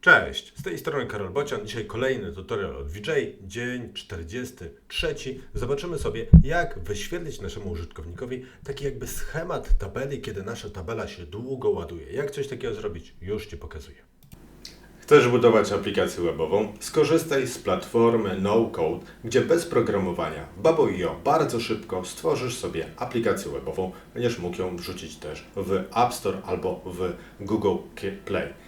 Cześć, z tej strony Karol Bocian. Dzisiaj kolejny tutorial od VJ, dzień 43. Zobaczymy sobie, jak wyświetlić naszemu użytkownikowi taki jakby schemat tabeli, kiedy nasza tabela się długo ładuje. Jak coś takiego zrobić? Już Ci pokazuję. Chcesz budować aplikację webową? Skorzystaj z platformy No Code, gdzie bez programowania w Babo.io bardzo szybko stworzysz sobie aplikację webową. Będziesz mógł ją wrzucić też w App Store albo w Google Play.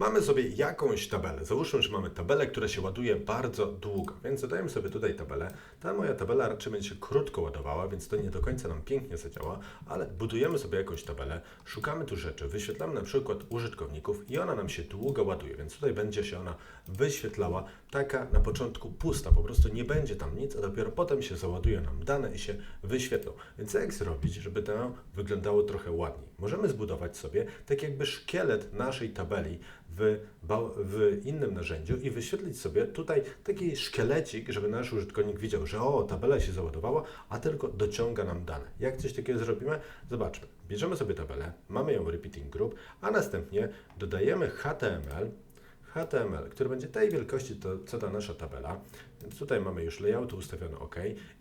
Mamy sobie jakąś tabelę. Załóżmy, że mamy tabelę, która się ładuje bardzo długo, więc dodajemy sobie tutaj tabelę. Ta moja tabela raczej będzie się krótko ładowała, więc to nie do końca nam pięknie zadziała, ale budujemy sobie jakąś tabelę, szukamy tu rzeczy, wyświetlamy na przykład użytkowników i ona nam się długo ładuje, więc tutaj będzie się ona wyświetlała taka na początku pusta, po prostu nie będzie tam nic, a dopiero potem się załaduje nam dane i się wyświetlą. Więc jak zrobić, żeby to wyglądało trochę ładniej? Możemy zbudować sobie tak jakby szkielet naszej tabeli w, w innym narzędziu i wyświetlić sobie tutaj taki szkielecik, żeby nasz użytkownik widział, że o, tabela się załadowała, a tylko dociąga nam dane. Jak coś takiego zrobimy? Zobaczmy. Bierzemy sobie tabelę, mamy ją repeating group, a następnie dodajemy HTML, HTML, który będzie tej wielkości, to, co ta nasza tabela. Więc tutaj mamy już layout ustawiony OK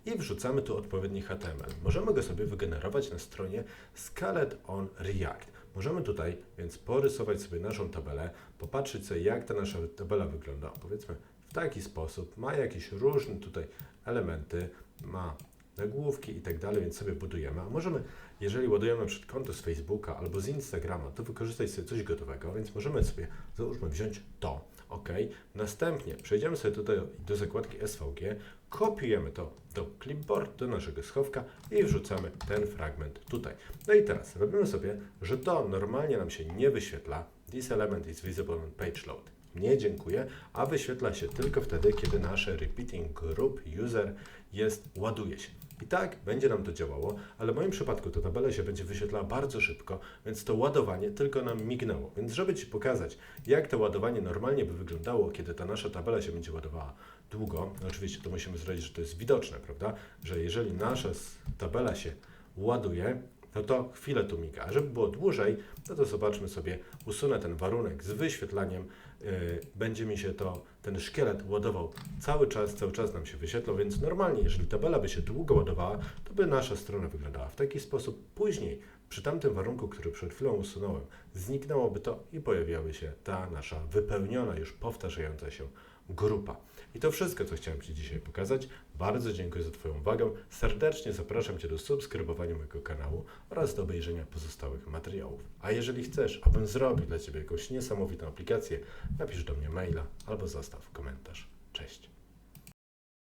i wrzucamy tu odpowiedni HTML. Możemy go sobie wygenerować na stronie Scalet on React. Możemy tutaj więc porysować sobie naszą tabelę, popatrzeć sobie jak ta nasza tabela wygląda. Powiedzmy w taki sposób, ma jakieś różne tutaj elementy, ma nagłówki i tak dalej, więc sobie budujemy. A możemy, jeżeli ładujemy przykład konto z Facebooka albo z Instagrama, to wykorzystać sobie coś gotowego, więc możemy sobie, załóżmy, wziąć to, ok. Następnie przejdziemy sobie tutaj do zakładki SVG, kopiujemy to do clipboard, do naszego schowka i wrzucamy ten fragment tutaj. No i teraz robimy sobie, że to normalnie nam się nie wyświetla. This element is visible on page load. Nie dziękuję, a wyświetla się tylko wtedy, kiedy nasze repeating group user jest, ładuje się. I tak będzie nam to działało, ale w moim przypadku ta tabela się będzie wyświetlała bardzo szybko, więc to ładowanie tylko nam mignęło. Więc żeby Ci pokazać, jak to ładowanie normalnie by wyglądało, kiedy ta nasza tabela się będzie ładowała długo, no oczywiście to musimy zrobić, że to jest widoczne, prawda? Że jeżeli nasza tabela się ładuje, no to chwilę tu miga. A żeby było dłużej, no to zobaczmy sobie, usunę ten warunek z wyświetlaniem, yy, będzie mi się to, ten szkielet ładował cały czas, cały czas nam się wyświetlał, więc normalnie, jeżeli tabela by się długo ładowała, to by nasza strona wyglądała w taki sposób. Później, przy tamtym warunku, który przed chwilą usunąłem, zniknęłoby to i pojawiłaby się ta nasza wypełniona, już powtarzająca się grupa. I to wszystko, co chciałem Ci dzisiaj pokazać. Bardzo dziękuję za Twoją uwagę. Serdecznie zapraszam Cię do subskrybowania mojego kanału oraz do obejrzenia pozostałych materiałów. A jeżeli chcesz, abym zrobił dla Ciebie jakąś niesamowitą aplikację, napisz do mnie maila albo zostaw komentarz. Cześć.